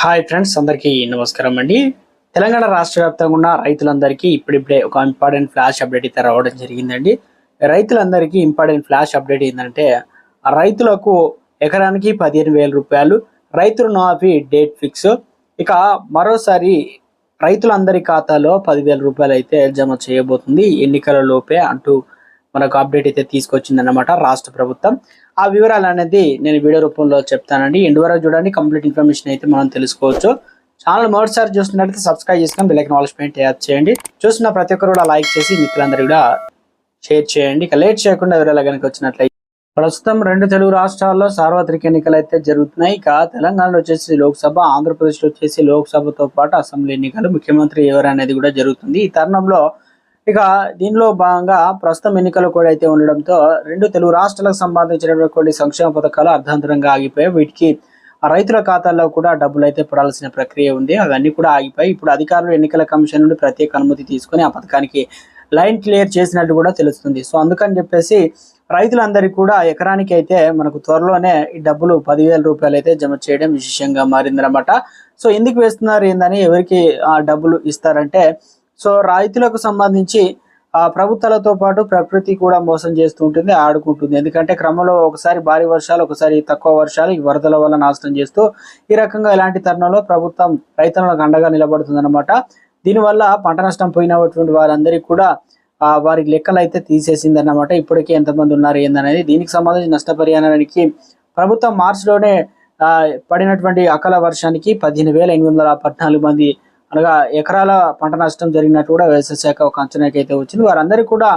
Hi friends అందరికీ నమస్కారం అండి. తెలంగాణ రాష్ట్ర వ్యాప్తంగా ఉన్న రైతులందరికీ ఇప్పుడిప్పుడే ఒక ఇంపార్టెంట్ ఫ్లాష్ అప్డేట్ అయితే రావడం జరిగిందండి. రైతులందరికీ ఇంపార్టెంట్ ఫ్లాష్ అప్డేట్ ఏంటంటే ఆ రైతులకు ఎకరానికి పదిహేను వేల రూపాయలు రైతు నాఫీ డేట్ ఫిక్స్. ఇక మరోసారి రైతులందరి ఖాతాలో పదివేల రూపాయలు అయితే జమ చేయబోతుంది. ఎన్నికల లోపే అంటూ మనకు అప్డేట్ అయితే తీసుకొచ్చిందన్నమాట రాష్ట్ర ప్రభుత్వం. ఆ వివరాలు అనేది నేను వీడియో రూపంలో చెప్తానండి. ఎండు వరకు చూడండి కంప్లీట్ ఇన్ఫర్మేషన్ అయితే మనం తెలుసుకోవచ్చు. ఛానల్ మొదటిసారి చూస్తున్నట్లయితే సబ్స్క్రైబ్ చేసుకొని బెల్లైకన్ నాలెడ్జ్ పాయింట్ చేయండి. చూస్తున్న ప్రతి ఒక్కరు కూడా లైక్ చేసి మిత్రులందరూ కూడా షేర్ చేయండి. ఇక లేట్ చేయకుండా వివరాలు కనుక వచ్చినట్లయితే ప్రస్తుతం రెండు తెలుగు రాష్ట్రాల్లో సార్వత్రిక ఎన్నికలు అయితే జరుగుతున్నాయి. ఇక తెలంగాణలో వచ్చేసి లోక్సభ ఆంధ్రప్రదేశ్లో వచ్చేసి లోక్సభతో పాటు అసెంబ్లీ ఎన్నికలు ముఖ్యమంత్రి ఎవరు అనేది కూడా జరుగుతుంది. ఈ తరుణంలో ఇక దీనిలో భాగంగా ప్రస్తుతం ఎన్నికలు కూడా అయితే ఉండడంతో రెండు తెలుగు రాష్ట్రాలకు సంబంధించినటువంటి కొన్ని సంక్షేమ పథకాలు అర్ధాంతరంగా ఆగిపోయాయి. వీటికి రైతుల ఖాతాల్లో కూడా డబ్బులు అయితే పడాల్సిన ప్రక్రియ ఉంది. అవన్నీ కూడా ఆగిపోయి ఇప్పుడు అధికారులు ఎన్నికల కమిషన్ నుండి ప్రత్యేక అనుమతి తీసుకొని ఆ పథకానికి లైన్ క్లియర్ చేసినట్టు కూడా తెలుస్తుంది. సో అందుకని చెప్పేసి రైతులందరికీ కూడా ఎకరానికి అయితే మనకు త్వరలోనే ఈ డబ్బులు పదివేల రూపాయలు అయితే జమ చేయడం విశేషంగా మారిందనమాట సో ఎందుకు వేస్తున్నారు ఏందని ఎవరికి ఆ డబ్బులు ఇస్తారంటే సో రైతులకు సంబంధించి ప్రభుత్వాలతో పాటు ప్రకృతి కూడా మోసం చేస్తూ ఉంటుంది ఆడుకుంటుంది. ఎందుకంటే క్రమంలో ఒకసారి భారీ వర్షాలు ఒకసారి తక్కువ వర్షాలు ఈ వరదల వల్ల నాశనం చేస్తూ ఈ రకంగా ఇలాంటి తరుణంలో ప్రభుత్వం రైతులకు అండగా నిలబడుతుందన్నమాట. దీనివల్ల పంట నష్టం పోయినటువంటి వారందరికీ కూడా ఆ వారి లెక్కలు అయితే తీసేసింది అన్నమాట ఇప్పటికే ఎంతమంది ఉన్నారు ఏందనేది దీనికి సంబంధించి నష్టపరిహారానికి ప్రభుత్వం మార్చిలోనే పడినటువంటి అకాల వర్షానికి పదిహేను వేల ఎనిమిది వందల పద్నాలుగు మంది అనగా ఎకరాల పంట నష్టం జరిగినట్టు కూడా వ్యవసాయ శాఖ ఒక అంచనాకి అయితే వచ్చింది. వారందరికీ కూడా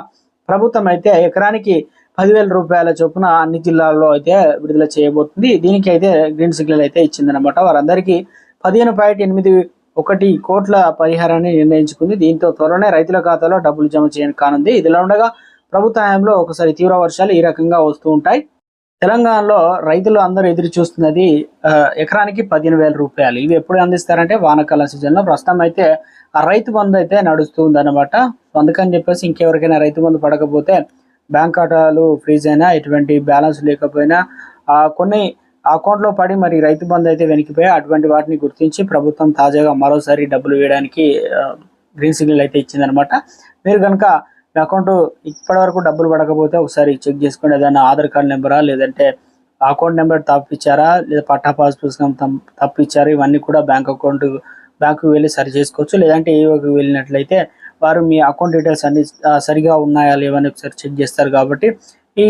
ప్రభుత్వం అయితే ఎకరానికి పదివేల రూపాయల చొప్పున అన్ని జిల్లాల్లో అయితే విడుదల చేయబోతుంది. దీనికి అయితే గ్రీన్ సిగ్నల్ అయితే ఇచ్చిందనమాట వారందరికీ పదిహేను పాయింట్ ఎనిమిది ఒకటి కోట్ల పరిహారాన్ని నిర్ణయించుకుంది. దీంతో త్వరలోనే రైతుల ఖాతాలో డబ్బులు జమ చేయని కానుంది ఇదిలా ఉండగా ప్రభుత్వ హయాంలో ఒకసారి తీవ్ర వర్షాలు ఈ రకంగా వస్తూ ఉంటాయి. తెలంగాణలో రైతులు అందరూ ఎదురు చూస్తున్నది ఎకరానికి పదిహేను వేల రూపాయలు. ఇవి ఎప్పుడు అందిస్తారంటే వానకాల సీజన్లో. ప్రస్తుతం అయితే ఆ రైతు బంధు అయితే నడుస్తుంది అనమాట అందుకని చెప్పేసి ఇంకెవరికైనా రైతు బంధు పడకపోతే బ్యాంక్ ఖాతాలు ఫ్రీజ్ అయినా ఎటువంటి బ్యాలెన్స్ లేకపోయినా ఆ కొన్ని అకౌంట్లో పడి మరి రైతు బంధు అయితే వెనికిపోయి అటువంటి వాటిని గుర్తించి ప్రభుత్వం తాజాగా మరోసారి డబ్బులు వేయడానికి గ్రీన్ సిగ్నల్ అయితే ఇచ్చిందనమాట మీరు కనుక మీ అకౌంట్ ఇప్పటి వరకు డబ్బులు పడకపోతే ఒకసారి చెక్ చేసుకోండి ఏదైనా ఆధార్ కార్డ్ నెంబరా లేదంటే అకౌంట్ నెంబర్ తప్పిచ్చారా లేదా పట్టా పాస్ పుస్తకం తప్- తప్పిచ్చారా ఇవన్నీ కూడా బ్యాంక్ అకౌంట్ బ్యాంకు వెళ్ళి సరి చేసుకోవచ్చు. లేదంటే ఏవోకి వెళ్ళినట్లయితే వారు మీ అకౌంట్ డీటెయిల్స్ అన్ని సరిగా ఉన్నాయా లేవని ఒకసారి చెక్ చేస్తారు కాబట్టి ఈ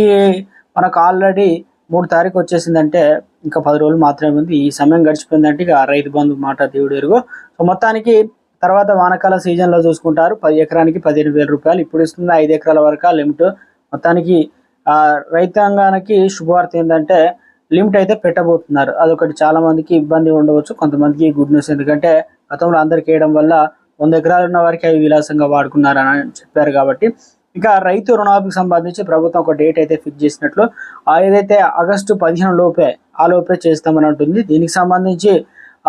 మనకు ఆల్రెడీ మూడు తారీఖు వచ్చేసిందంటే ఇంకా పది రోజులు మాత్రమే ఉంది. ఈ సమయం గడిచిపోయిందంటే ఇక రైతు బంధు మాట దేవుడు ఎరుగు. సో మొత్తానికి తర్వాత వానకాల సీజన్లో చూసుకుంటారు. పది ఎకరానికి పదిహేను వేల రూపాయలు ఇప్పుడు ఇస్తుంది. ఐదు ఎకరాల వరకు లిమిట్. మొత్తానికి ఆ, రైతాంగానికి శుభవార్త ఏంటంటే లిమిట్ అయితే పెట్టబోతున్నారు. అదొకటి చాలా మందికి ఇబ్బంది ఉండవచ్చు. కొంతమందికి గుడ్ న్యూస్ ఎందుకంటే గతంలో అందరికి వేయడం వల్ల వంద ఎకరాలు ఉన్న వారికి అవి విలాసంగా వాడుకున్నారని చెప్పారు కాబట్టి. ఇంకా రైతు రుణాలకు సంబంధించి ప్రభుత్వం ఒక డేట్ అయితే ఫిక్స్ చేసినట్లు. ఆ ఏదైతే ఆగస్టు పదిహేను లోపే ఆ లోపే చేస్తామని ఉంటుంది దీనికి సంబంధించి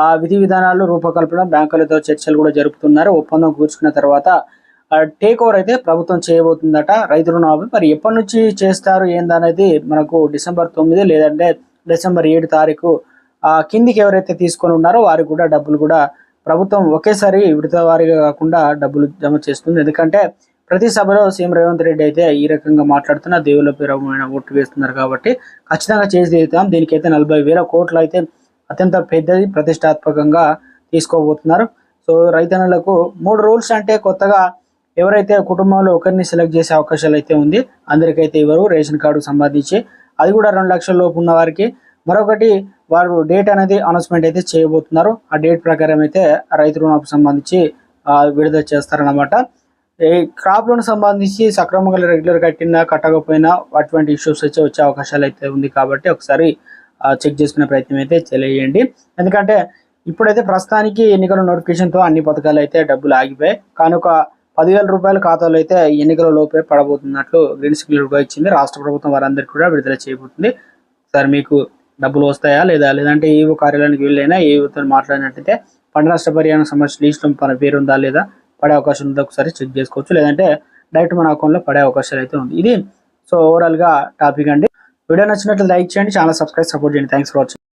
ఆ విధి విధానాలు రూపకల్పన బ్యాంకులతో చర్చలు కూడా జరుపుతున్నారు. ఒప్పందం కూర్చుకున్న తర్వాత టేక్ ఓవర్ అయితే ప్రభుత్వం చేయబోతుందట. రైతు రుణమాఫీ మరి ఎప్పటి నుంచి చేస్తారు? ఏందనేది మనకు డిసెంబర్ తొమ్మిది లేదంటే డిసెంబర్ ఏడు తారీఖు. ఆ కిందికి ఎవరైతే తీసుకొని ఉన్నారో వారికి కూడా డబ్బులు కూడా ప్రభుత్వం ఒకేసారి విడత వారిగా కాకుండా డబ్బులు జమ చేస్తుంది. ఎందుకంటే ప్రతి సభలో సీఎం రేవంత్ రెడ్డి అయితే ఈ రకంగా మాట్లాడుతున్న దేవుల పేరమైన ఓట్లు వేస్తున్నారు కాబట్టి ఖచ్చితంగా చేసి తీరుతాం. దీనికైతే నలభై వేల కోట్లు అయితే అత్యంత పెద్దది ప్రతిష్టాత్మకంగా తీసుకోబోతున్నారు. సో రైతన్నులకు మూడు రూల్స్ అంటే కొత్తగా ఎవరైతే కుటుంబంలో ఒకరిని సెలెక్ట్ చేసే అవకాశాలు అయితే ఉంది అందరికైతే ఇవ్వరు రేషన్ కార్డు సంబంధించి. అది కూడా రెండు లక్షల లోపు ఉన్న వారికి. మరొకటి వారు డేట్ అనేది అనౌన్స్మెంట్ అయితే చేయబోతున్నారు. ఆ డేట్ ప్రకారం అయితే ఆ రైతు రుణాలకు సంబంధించి విడుదల చేస్తారనమాట ఈ క్రాప్ లోన్ సంబంధించి సక్రమంగా రెగ్యులర్ కట్టినా కట్టకపోయినా అటువంటి ఇష్యూస్ వచ్చే వచ్చే అవకాశాలు అయితే ఉంది కాబట్టి ఒకసారి చెక్ చేసుకునే ప్రయత్నం అయితే చేయండి ఎందుకంటే ఇప్పుడైతే ప్రస్తుతానికి ఎన్నికల నోటిఫికేషన్తో అన్ని పథకాలు అయితే డబ్బులు ఆగిపోయాయి. కానీ ఒక పదివేల రూపాయల ఖాతాలో అయితే ఎన్నికల లోపే పడబోతున్నట్లు గ్రీన్ సిగ్నల్ కూడా ఇచ్చింది. రాష్ట్ర ప్రభుత్వం వారందరికీ కూడా విడుదల చేయబోతుంది. సార్ మీకు డబ్బులు వస్తాయా లేదా? లేదంటే ఏవో కార్యాలయానికి వెళ్ళైనా ఏవోతో మాట్లాడినట్టయితే పంట రాష్ట్ర పరిహారం సంబంధించిన లిస్టులో మన పేరు ఉందా లేదా పడే అవకాశం ఉందా ఒకసారి చెక్ చేసుకోవచ్చు. లేదంటే డైరెక్ట్ మన అకౌంట్లో పడే అవకాశాలు అయితే ఉంది. ఇది సో ఓవరాల్గా టాపిక్ అండి. వీడియో నచ్చినట్లు లైక్ చేయండి ఛానల్ సబ్స్క్రైబ్ సపోర్ట్ చేయండి. Thanks for watching